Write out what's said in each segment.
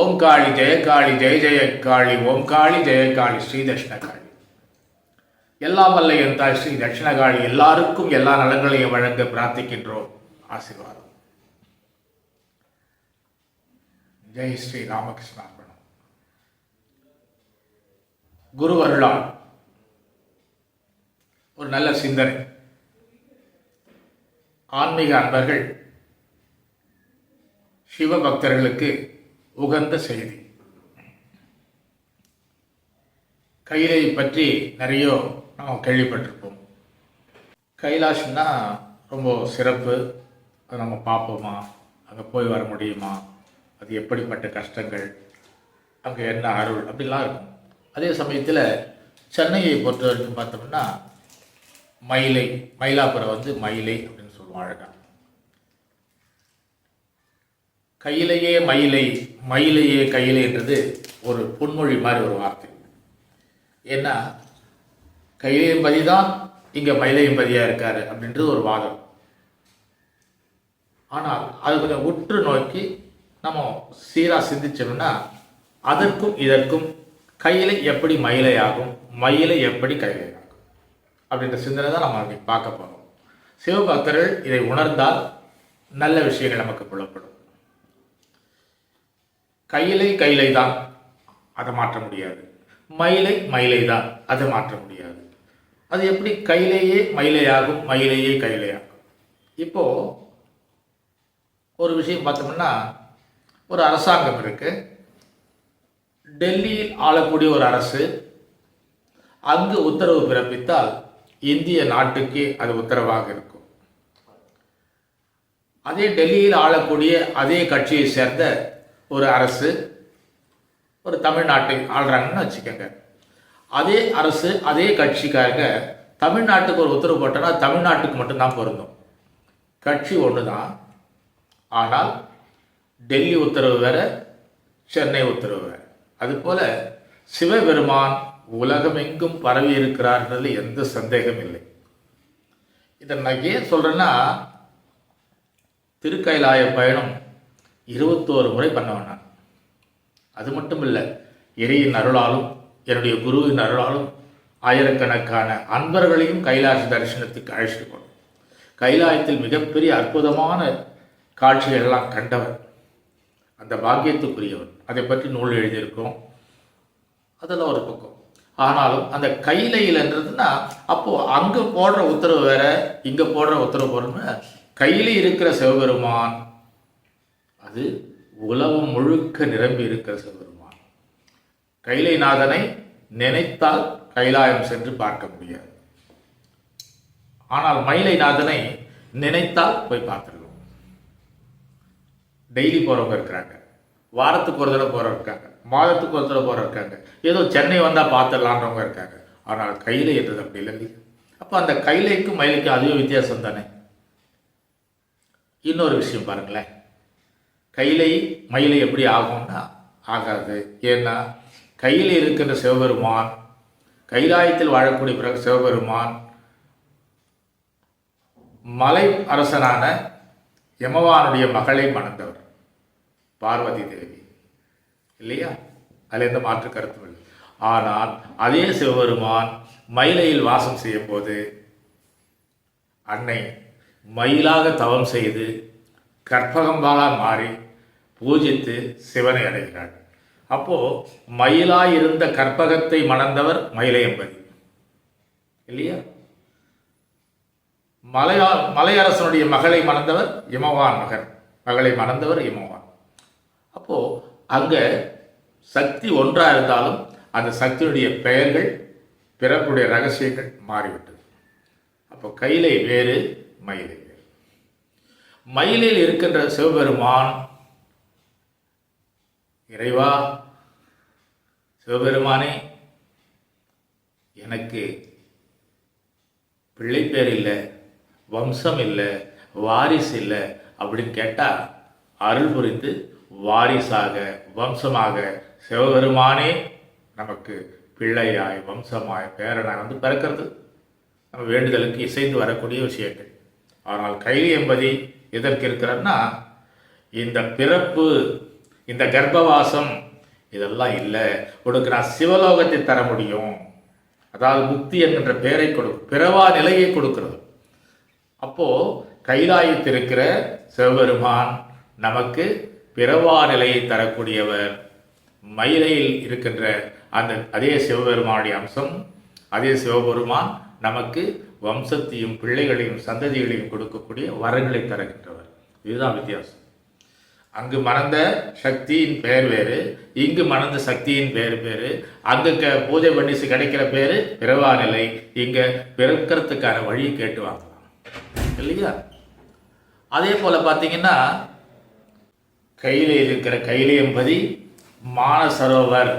ஓம் காளி ஜெயகாளி ஜெய காளி ஓம் காளி ஜெயகாளி ஸ்ரீ தட்சிணகாளி எல்லா வல்ல என் தாய் ஸ்ரீ தட்சிணகாளி எல்லாருக்கும் எல்லா நலங்களையும் வழங்க பிரார்த்திக்கின்றோம். ஆசீர்வாதம். ஜெய் ஸ்ரீ ராமகிருஷ்ணார்பணம். குரு அருளால் ஒரு நல்ல சிந்தனை. ஆன்மீக அன்பர்கள் சிவபக்தர்களுக்கு உகந்த செய்தி கைலை பற்றி நிறைய நாம் கேள்விப்பட்டிருப்போம். கைலாஷ்னா ரொம்ப சிறப்பு. அதை நம்ம பார்ப்போமா? அங்கே போய் வர முடியுமா? அது எப்படிப்பட்ட கஷ்டங்கள்? அங்கே என்ன அருள்? அப்படிலாம் இருக்கும். அதே சமயத்தில் சென்னையை பொறுத்த வரைக்கும் பார்த்தோம்னா மயிலை மயிலாப்புரம் வந்து மயிலை அப்படின்னு சொல்லுவோம் அழகாக கையிலேயே மயிலை மயிலையே கையிலைன்றது ஒரு பொன்மொழி மாதிரி ஒரு வார்த்தை. ஏன்னா கையிலையும் பதி தான் இங்கே மயிலையும் பதியாக இருக்கார் அப்படின்றது ஒரு வாதம். ஆனால் அது கொஞ்சம் உற்று நோக்கி நம்ம சீராக சிந்திச்சோம்னா அதற்கும் இதற்கும் கையிலை எப்படி மயிலை ஆகும் மயிலை எப்படி கையிலை ஆகும் அப்படின்ற சிந்தனை தான் நம்ம பார்க்க போகிறோம் சிவபக்தர்கள் இதை உணர்ந்தால் நல்ல விஷயங்கள் நமக்கு புலப்படும். கையிலை கையிலை தான் அதை மாற்ற முடியாது. மயிலை மயிலை தான் அதை மாற்ற முடியாது. அது எப்படி? கையிலேயே மயிலையாகும் மயிலையே கையிலையாகும் இப்போ ஒரு விஷயம் பார்த்தோம்னா ஒரு அரசாங்கம் இருக்கு. டெல்லியில் ஆளக்கூடிய ஒரு அரசு அங்கு உத்தரவு பிறப்பித்தால் இந்திய நாட்டுக்கே அது உத்தரவாக இருக்கும். அதே டெல்லியில் ஆளக்கூடிய அதே கட்சியை சேர்ந்த ஒரு அரசு ஒரு தமிழ்நாட்டை ஆள்றாங்கன்னு வச்சுக்கோங்க. அதே அரசு அதே கட்சிக்காரங்க தமிழ்நாட்டுக்கு ஒரு உத்தரவு போட்டோன்னா தமிழ்நாட்டுக்கு மட்டும்தான் பொருந்தும். கட்சி ஒன்று தான் ஆனால் டெல்லி உத்தரவு வேற சென்னை உத்தரவு வேற. அதுபோல சிவபெருமான் உலகமெங்கும் பரவி இருக்கிறார்ன்றது எந்த சந்தேகம் இல்லை. இதை நான் ஏன் சொல்கிறேன்னா திருக்கைலாய பயணம் இருபத்தோரு முறை பண்ணவன் நான். அது மட்டும் இல்லை இறையின் அருளாலும் என்னுடைய குருவின் அருளாலும் ஆயிரக்கணக்கான அன்பர்களையும் கைலாச தரிசனத்துக்கு அழைச்சிட்டு போனோம். கைலாயத்தில் மிகப்பெரிய அற்புதமான காட்சிகள் எல்லாம் கண்டவர் அந்த பாக்கியத்துக்குரியவர் அதை பற்றி நூல் எழுதியிருக்கோம். அதெல்லாம் ஒரு பக்கம். ஆனாலும் அந்த கையிலையிலன்றதுன்னா அப்போது அங்கே போடுற உத்தரவு வேற இங்கே போடுற உத்தரவு போடுறோம்னா கையில் இருக்கிற சிவபெருமான் அது உலகம் முழுக்க நிரம்பி இருக்கிற சிவபெருமான். கைலைநாதனை நினைத்தால் கைலாயம் சென்று பார்க்க முடியாது. ஆனால் மயிலைநாதனை நினைத்தால் போய் பார்த்துருக்கோம் டெய்லி போகிறவங்க இருக்கிறாங்க. வாரத்துக்கு ஒரு தடவை போகிற இருக்காங்க. மாதத்துக்கு ஒரு தடவை போகிற இருக்காங்க. ஏதோ சென்னை வந்தால் பார்த்துடலான்றவங்க இருக்காங்க. ஆனால் கைலை என்றது அப்படி இல்லை அப்போ அந்த கைலைக்கும் மயிலுக்கும் அதுவே வித்தியாசம் தானே? இன்னொரு விஷயம் பாருங்களேன். கையிலை மயிலை எப்படி ஆகும்னா ஆகாது. ஏன்னா கையில் இருக்கின்ற சிவபெருமான் கைலாயத்தில் வாழக்கூடிய பிறகு சிவபெருமான் மலை அரசனான யமவானுடைய மகளை மணந்தவர் பார்வதி தேவி. இல்லையா? அதில் எந்த மாற்று கருத்தும் ஆனால் அதே சிவபெருமான் மயிலையில் வாசம் செய்யும் போது அன்னை மயிலாக தவம் செய்து கற்பகம்பாலாக மாறி பூஜித்து சிவனை அடைகிறாள் அப்போ மயிலாயிருந்த கற்பகத்தை மணந்தவர் மயிலை என்பதி இல்லையா? மலையா மலையரசனுடைய மகளை மணந்தவர் இமவான் மகன். மகளை மணந்தவர் இமவான். அப்போ அங்க சக்தி ஒன்றா இருந்தாலும் அந்த சக்தியுடைய பெயர்கள் பிறப்புடைய ரகசியங்கள் மாறிவிட்டது. அப்போ கையிலை வேறு மயிலை வேறு. மயிலில் இருக்கின்ற சிவபெருமான் இறைவா சிவபெருமானே எனக்கு பிள்ளை பேர் இல்லை வம்சம் இல்லை வாரிசு இல்லை அப்படின்னு கேட்டால் அருள் புரிந்து வாரிசாக வம்சமாக சிவபெருமானே நமக்கு பிள்ளையாய் வம்சமாய் பேரனாய் வந்து பிறக்கிறது. நம்ம வேண்டுதலுக்கு இசைந்து வரக்கூடிய விஷயங்கள். ஆனால் கைலி என்பது எதற்கு இருக்கிறன்னா இந்த பிறப்பு இந்த கர்ப்பவாசம் இதெல்லாம் இல்லை. உனக்கு நான் சிவலோகத்தை தர முடியும். அதாவது முக்தி என்கின்ற பெயரை கொடு பிறவா நிலையை கொடுக்கிறது. அப்போ கைலாயத்திருக்கிற சிவபெருமான் நமக்கு பிறவா நிலையை தரக்கூடியவர். மயிலையில் இருக்கின்ற அந்த அதே சிவபெருமானுடைய அம்சம் அதே சிவபெருமான் நமக்கு வம்சத்தையும் பிள்ளைகளையும் சந்ததிகளையும் கொடுக்கக்கூடிய வரங்களை தருகின்றவர். இதுதான் வித்தியாசம். அங்கு மணந்த சக்தியின் பெயர் வேறு இங்கு மணந்த சக்தியின் பெயர் வேறு அங்கு க பூஜை பண்ணி கிடைக்கிற பேரு பிறவா நிலை. இங்க பிறக்கிறதுக்கான வழியை கேட்டு வாங்கலாம். இல்லையா? அதே போல பார்த்தீங்கன்னா கையில் இருக்கிற கைலியம்பதி மானசரோவர்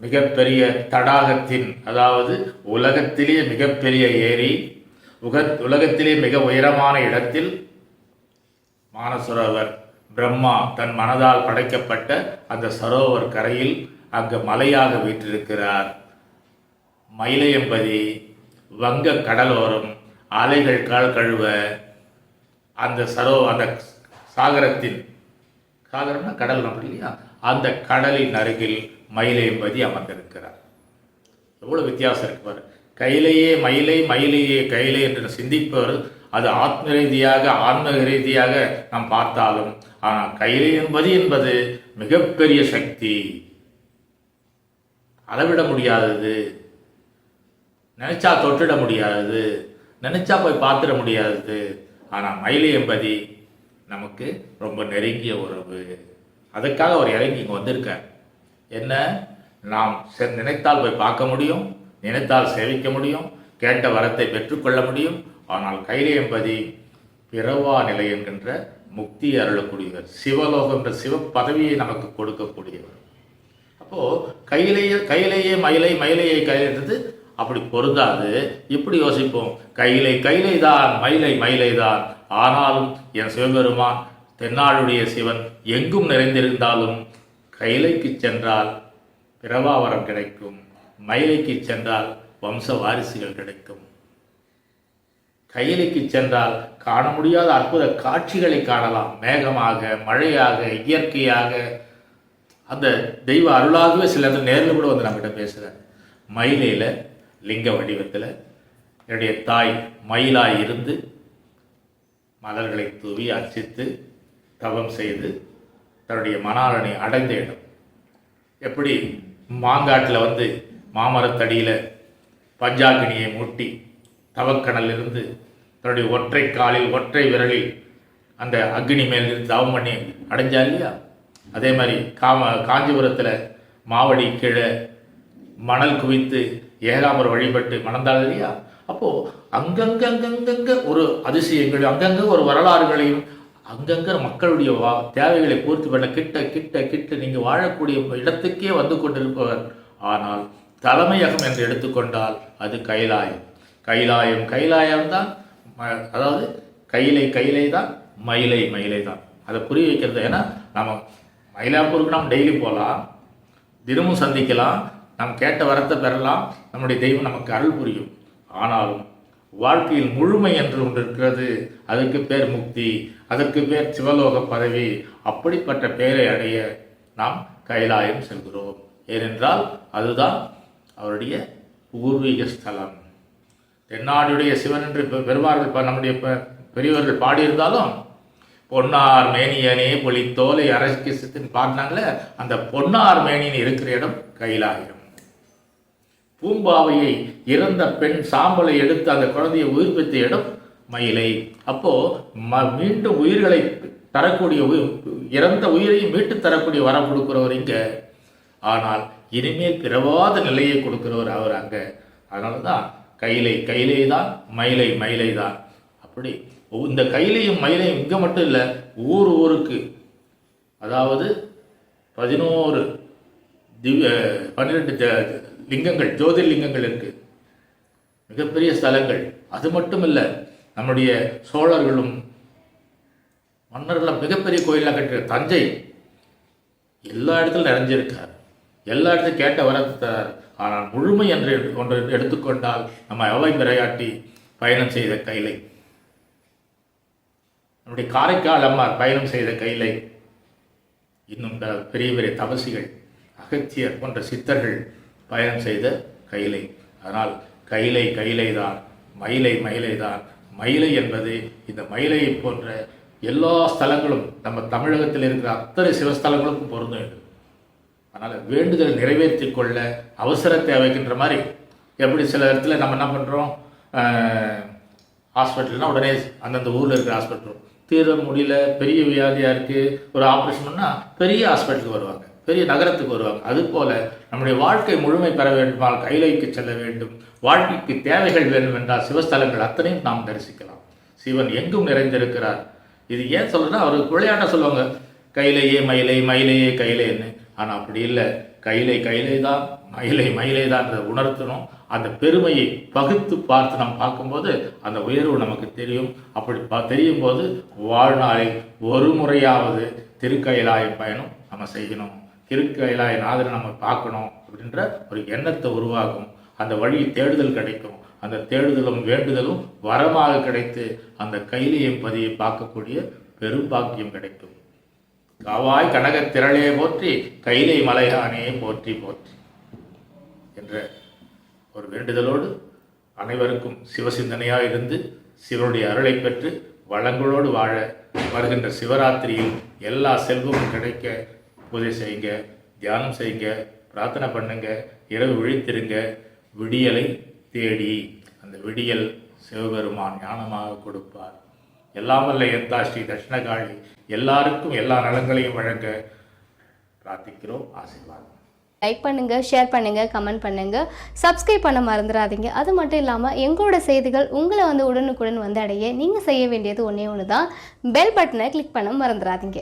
மிகப்பெரிய தடாகத்தின் அதாவது உலகத்திலேயே மிகப்பெரிய ஏரி உக உலகத்திலே மிக உயரமான இடத்தில் மானசரோவர். பிரம்மா தன் மனதால் படைக்கப்பட்ட அந்த சரோவர் கரையில் அங்கு மலையாக வீற்றிருக்கிறார். மயிலையம்பதி வங்க கடலோரம் அலைகள் கால் கழுவ அந்த சரோ அந்த சாகரத்தின் சாகரம்னா கடல் நம்ம இல்லையா? அந்த கடலின் அருகில் மயிலையம்பதி அமர்ந்திருக்கிறார். எவ்வளோ வித்தியாசம் இருக்கு பாரு. கையிலேயே மயிலை மயிலையே கையிலே என்று சிந்திப்பவர் அது ஆத்ம ரீதியாக ஆன்மீக ரீதியாக நாம் பார்த்தாலும் ஆனால் கையிலே என்பது என்பது மிகப்பெரிய சக்தி. அளவிட முடியாதது. நினைச்சா தொட்டிட முடியாதது. நினைச்சா போய் பார்த்துட முடியாதது. ஆனால் மயிலை என்பதி நமக்கு ரொம்ப நெருங்கிய உறவு. அதுக்காக அவர் இறங்கி இங்கே வந்திருக்கார். என்ன? நாம் செ- நினைத்தால் போய் பார்க்க முடியும் நினைத்தால் சேவிக்க முடியும் கேட்ட வரத்தை பெற்றுக்கொள்ள முடியும் ஆனால் கைலை பிறவா நிலை என்கின்ற முக்தி அருளக்கூடியவர் சிவலோகம் என்ற சிவ பதவியை நமக்கு கொடுக்கக்கூடியவர். அப்போது கையிலேயே கையிலேயே மயிலை மயிலையை கையிலிருந்து அப்படி பொருந்தாது. இப்படி யோசிப்போம். கையிலை கையிலை தான் மயிலை மயிலை தான் ஆனாலும் என் சிவபெருமான் தென்னாளுடைய சிவன் எங்கும் நிறைந்திருந்தாலும் கைலைக்கு சென்றால் பிறவாவரம் கிடைக்கும். மயிலைக்கு சென்றால் வம்ச வாரிசுகள் கிடைக்கும். கையிலைக்கு சென்றால் காண முடியாத அற்புத காட்சிகளை காணலாம். மேகமாக மழையாக இயற்கையாக. அந்த தெய்வ அருளாகவே சில நேரத்துல நேரில் கூட வந்து நம்மகிட்ட பேசுகிறேன் மயிலையில் லிங்க வடிவத்தில் என்னுடைய தாய் மயிலாய் இருந்து மலர்களை தூவி அர்ச்சித்து தவம் செய்து தன்னுடைய மணாலனை அடைந்த இடம். எப்படி மாங்காட்டில் வந்து மாமரத்தடியில் பஞ்சாகினியை மூட்டி தவக்கணல் இருந்து தன்னுடைய ஒற்றை காலில் ஒற்றை விரலில் அந்த அக்னி மேல் இருந்து தவம் பண்ணி அடைஞ்சா இல்லையா? அதே மாதிரி காம காஞ்சிபுரத்தில் மாவடி கீழே மணல் குவித்து ஏகாம்பரம் வழிபட்டு மணந்தாள் இல்லையா? அப்போது அங்கங்க அங்கங்கங்க ஒரு அதிசயங்கள் அங்கங்கே ஒரு வரலாறுகளையும் அங்கங்கே மக்களுடைய வா தேவைகளை பூர்த்தி பண்ண கிட்ட கிட்ட கிட்ட நீங்கள் வாழக்கூடிய இடத்துக்கே வந்து கொண்டிருப்பவர். ஆனால் தலைமையகம் என்று எடுத்துக்கொண்டால் அது கைலாயம். கைலாயம். கைலாயம் தான் ம- அதாவது கையிலை கையிலை தான் மயிலை மயிலை தான். அதை புரிய வைக்கிறது ஏன்னா நம்ம மயிலாப்பூருக்கு நம்ம டெய்லி போகலாம் தினமும் சந்திக்கலாம் நம்ம கேட்ட வரத்தை பெறலாம் நம்முடைய தெய்வம் நமக்கு அருள் புரியும். ஆனாலும் வாழ்க்கையில் முழுமை என்று ஒன்று இருக்கிறது அதற்கு பேர் முக்தி அதற்கு பேர் சிவலோக பதவி அப்படிப்பட்ட பெயரை அடைய நாம் கைலாயம் செல்கிறோம். ஏனென்றால் அதுதான் அவருடைய பூர்வீக ஸ்தலம். தென்னாடுடைய சிவன் என்று பெருமார்கள் நம்முடைய பெரியவர்கள் பாடியிருந்தாலும் பொன்னார் மேனியனே பொலித்தோலை அரசிக்கு பாடினாங்களே அந்த பொன்னார் மேனியன் இருக்கிற இடம் கைலாயிரம் பூம்பாவையை இறந்த பெண் சாம்பலை எடுத்து அந்த குழந்தையை உயிர்ப்பித்த இடம் மயிலை. அப்போ ம- மீண்டும் உயிர்களை தரக்கூடிய உயிர் இறந்த உயிரையும் மீட்டு தரக்கூடிய வரம் கொடுக்கிறவர் இங்க. ஆனால் இனிமேல் பிறவாத நிலையை கொடுக்கிறவர் அவர் அங்க. அதனால தான் கைலை கைலை தான் மயிலை மயிலை தான் அப்படி இந்த கைலையும் மயிலையும் இங்கே மட்டும் இல்லை ஊர் ஊருக்கு அதாவது பதினோரு திவ்ய பன்னிரெண்டு ஜ- லிங்கங்கள் ஜோதிர்லிங்கங்கள் மிகப்பெரிய ஸ்தலங்கள். அது மட்டும் இல்லை நம்முடைய சோழர்களும் மன்னர்களும் மிகப்பெரிய கோயிலாக கட்டிய தஞ்சை எல்லா இடத்துலையும் நிறைஞ்சிருக்கார். எல்லா இடத்துலையும் கேட்ட வர ஆனால் முழுமை என்று ஒன்று எடுத்துக்கொண்டால் நம்ம எவ்வளோ விளையாட்டி பயணம் செய்த கைலை. நம்முடைய காரைக்கால் அம்மார் பயணம் செய்த கைலை. இன்னும் பெரிய பெரிய தபசிகள் அகத்தியர் போன்ற சித்தர்கள் பயணம் செய்த கைலை. அதனால் கைலை கைலை தான் மயிலை மயிலை தான் மயிலை என்பது இந்த மயிலையை போன்ற எல்லா ஸ்தலங்களும் நம்ம தமிழகத்தில் இருக்கிற அத்தனை சிவஸ்தலங்களுக்கும் பொருந்தும். அதனால் வேண்டுதல் நிறைவேற்றி கொள்ள அவசர தேவைக்கின்ற மாதிரி எப்படி சில இடத்துல நம்ம என்ன பண்ணுறோம் ஹாஸ்பிட்டல்னால் உடனே அந்தந்த ஊரில் இருக்கிற ஹாஸ்பிட்டல். தீர முடியல பெரிய வியாதியாக இருக்குது ஒரு ஆப்ரேஷன் பண்ணால் பெரிய ஹாஸ்பிட்டலுக்கு வருவாங்க. பெரிய நகரத்துக்கு வருவாங்க. அதுபோல் நம்முடைய வாழ்க்கை முழுமை பெற வேண்டுமானால் கைலைக்கு செல்ல வேண்டும். வாழ்க்கைக்கு தேவைகள் வேண்டும் என்றால் சிவஸ்தலங்கள் அத்தனையும் நாம் தரிசிக்கலாம். சிவன் எங்கும் நிறைந்திருக்கிறார். இது ஏன் சொல்கிறேன்னா அவர் விளையாட்டாக சொல்லுவாங்க கையிலேயே மயிலை மயிலையே கையிலேன்னு ஆனால் அப்படி இல்லை. கைலை கையிலை தான் மயிலை மயிலை தான் உணர்த்தணும். அந்த பெருமையை பகுத்து பார்த்து நாம் பார்க்கும்போது அந்த உயர்வு நமக்கு தெரியும். அப்படி பா தெரியும் போது வாழ்நாளில் ஒரு முறையாவது திருக்கயிலாய பயணம் நம்ம செய்யணும். திருக்கயிலாய நாதரை நம்ம பார்க்கணும் அப்படின்ற ஒரு எண்ணத்தை உருவாகும் அந்த வழி தேடுதல் கிடைக்கும். அந்த தேடுதலும் வேண்டுதலும் வரமாக கிடைத்து அந்த கைலியம் பதியை பார்க்கக்கூடிய பெரும்பாக்கியம் கிடைக்கும். காவாய் கனகத் திரளே போற்றி கைலை மலையானே போற்றி போற்றி என்ற ஒரு வேண்டுதலோடு அனைவருக்கும் சிவசிந்தனையாக இருந்து சிவனுடைய அருளை பெற்று வளங்களோடு வாழ வருகின்ற சிவராத்திரியில் எல்லா செல்வமும் கிடைக்க பூஜை செய்யுங்க தியானம் செய்யுங்க பிரார்த்தனை பண்ணுங்க இரவு விழித்திருங்க விடியலை தேடி அந்த விடியல் சிவபெருமான் ஞானமாக கொடுப்பார். எல்லாம் வல்ல எந்தா ஸ்ரீ தட்சிணகாளி எல்லாருக்கும் எல்லா நலங்களையும் வழங்க பிரார்த்திக்கிறோம். ஆசீர்வாதம். லைக் பண்ணுங்க ஷேர் பண்ணுங்க கமெண்ட் பண்ணுங்க. சப்ஸ்கிரைப் பண்ண மறந்துடாதீங்க. அது மட்டும் இல்லாமல் எங்களோட செய்திகள் உங்களை வந்து உடனுக்குடன் வந்து அடைய நீங்கள் செய்ய வேண்டியது ஒன்றே ஒன்று தான் பெல் பட்டனை கிளிக் பண்ண மறந்துடாதீங்க.